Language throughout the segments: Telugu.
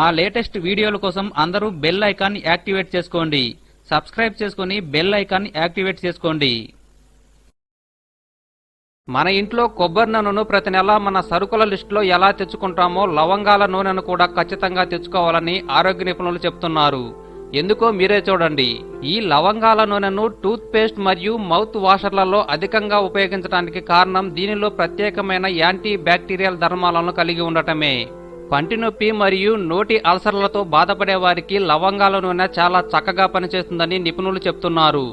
మా లేటెస్ట్ వీడియోల కోసం అందరూ బెల్ ఐకాన్ యాక్టివేట్ చేసుకోండి. సబ్స్క్రైబ్ చేసుకుని బెల్ ఐకాన్ యాక్టివేట్ చేసుకోండి. మన ఇంట్లో కొబ్బరి నూనెను ప్రతి నెల మన సరుకుల లిస్టులో ఎలా తెచ్చుకుంటామో లవంగాల నూనెను కూడా ఖచ్చితంగా తెచ్చుకోవాలని ఆరోగ్య నిపుణులు చెప్తున్నారు. ఎందుకో మీరే చూడండి. ఈ లవంగాల నూనెను టూత్ పేస్ట్ మరియు మౌత్ వాషర్లలో అధికంగా ఉపయోగించడానికి కారణం దీనిలో ప్రత్యేకమైన యాంటీ బ్యాక్టీరియల్ ధర్మాలను కలిగి ఉండటమే. పంటి నొప్పి మరియు నోటి అల్సర్లతో బాధపడే వారికి లవంగాల నూనె చాలా చక్కగా పనిచేస్తుందని నిపుణులు చెప్తున్నారు.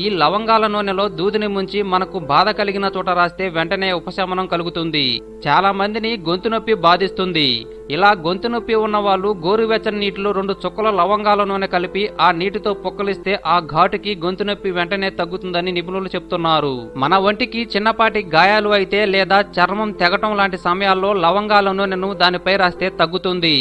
ఈ లవంగాల నూనెలో దూదిని ముంచి మనకు బాధ కలిగిన చోట రాస్తే వెంటనే ఉపశమనం కలుగుతుంది. చాలా మందిని గొంతు నొప్పి బాధిస్తుంది. ఇలా గొంతు నొప్పి ఉన్న వాళ్ళు గోరువెచ్చని నీటిలో రెండు చుక్కల లవంగాల నూనె కలిపి ఆ నీటితో పొక్కలిస్తే ఆ ఘాటుకి గొంతు నొప్పి వెంటనే తగ్గుతుందని నిపుణులు చెప్తున్నారు. మన ఒంటికి చిన్నపాటి గాయాలు అయితే లేదా చర్మం తెగటం లాంటి సమయాల్లో లవంగాల నూనెను దానిపై రాస్తే తగ్గుతుంది.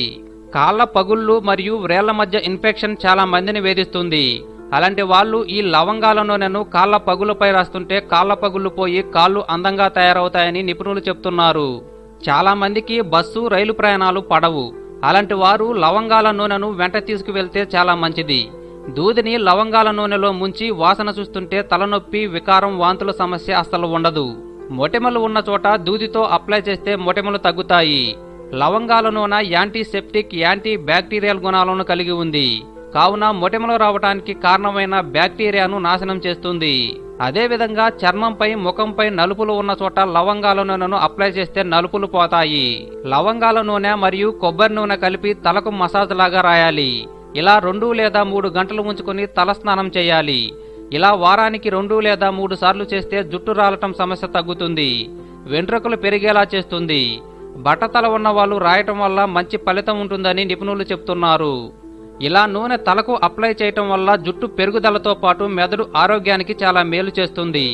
కాళ్ళ పగుళ్ళు మరియు వ్రేళ్ళ మధ్య ఇన్ఫెక్షన్ చాలా మందిని వేధిస్తుంది. అలాంటి వాళ్ళు ఈ లవంగాల నూనెను కాళ్ళ పగులపై రాస్తుంటే కాళ్ళ పగుళ్ళు పోయి కాళ్ళు అందంగా తయారవుతాయని నిపుణులు చెప్తున్నారు. చాలా మందికి బస్సు రైలు ప్రయాణాలు పడవు. అలాంటి వారు లవంగాల నూనెను వెంట తీసుకువెళ్తే చాలా మంచిది. దూదిని లవంగాల నూనెలో ముంచి వాసన చూస్తుంటే తలనొప్పి వికారం వాంతుల సమస్య అస్సలు ఉండదు. మొటిమలు ఉన్న చోట దూదితో అప్లై చేస్తే మొటిమలు తగ్గుతాయి. లవంగాల నూనె యాంటీసెప్టిక్ యాంటీ బ్యాక్టీరియల్ గుణాలను కలిగి ఉంది. కావున మొటిమలు రావడానికి కారణమైన బ్యాక్టీరియాను నాశనం చేస్తుంది. అదేవిధంగా చర్మంపై ముఖంపై నలుపులు ఉన్న చోట లవంగాల నూనెను అప్లై చేస్తే నలుపులు పోతాయి. లవంగాల నూనె మరియు కొబ్బరి నూనె కలిపి తలకు మసాజ్ లాగా రాయాలి. ఇలా రెండు లేదా మూడు గంటలు ఉంచుకుని తలస్నానం చేయాలి. ఇలా వారానికి రెండు లేదా మూడు సార్లు చేస్తే జుట్టు రాలటం సమస్య తగ్గుతుంది. వెంట్రుకలు పెరిగేలా చేస్తుంది. బట్టతల ఉన్న వాళ్ళు రాయటం వల్ల మంచి ఫలితం ఉంటుందని నిపుణులు చెప్తున్నారు. ఇలా నూనె తలకు అప్లై చేయటం వల్ల జుట్టు పెరుగుదలతో పాటు మెదడు ఆరోగ్యానికి చాలా మేలు చేస్తుంది.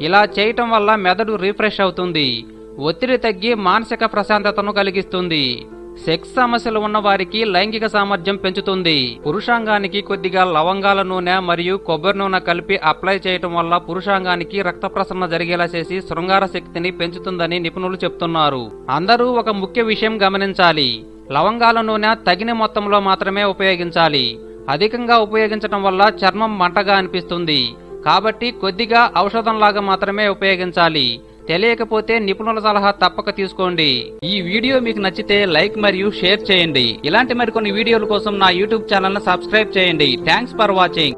ఇలా చేయటం వల్ల మెదడు రీఫ్రెష్ అవుతుంది. ఒత్తిడి తగ్గి మానసిక ప్రశాంతతను కలిగిస్తుంది. సెక్స్ సమస్యలు ఉన్న వారికి లైంగిక సామర్థ్యం పెంచుతుంది. పురుషాంగానికి కొద్దిగా లవంగాల నూనె మరియు కొబ్బరి నూనె కలిపి అప్లై చేయటం వల్ల పురుషాంగానికి రక్త ప్రసరణ జరిగేలా చేసి శృంగార శక్తిని పెంచుతుందని నిపుణులు చెప్తున్నారు. అందరూ ఒక ముఖ్య విషయం గమనించాలి. లవంగాల నూనె తగిన మొత్తంలో మాత్రమే ఉపయోగించాలి. అధికంగా ఉపయోగించటం వల్ల చర్మం మంటగా అనిపిస్తుంది. కాబట్టి కొద్దిగా ఔషధంలాగా మాత్రమే ఉపయోగించాలి. తెలియకపోతే నిపుణుల సలహా తప్పక తీసుకోండి. ఈ వీడియో మీకు నచ్చితే లైక్ మరియు షేర్ చేయండి. ఇలాంటి మరికొన్ని వీడియోల కోసం నా యూట్యూబ్ ఛానల్ సబ్స్క్రైబ్ చేయండి. Thanks for watching.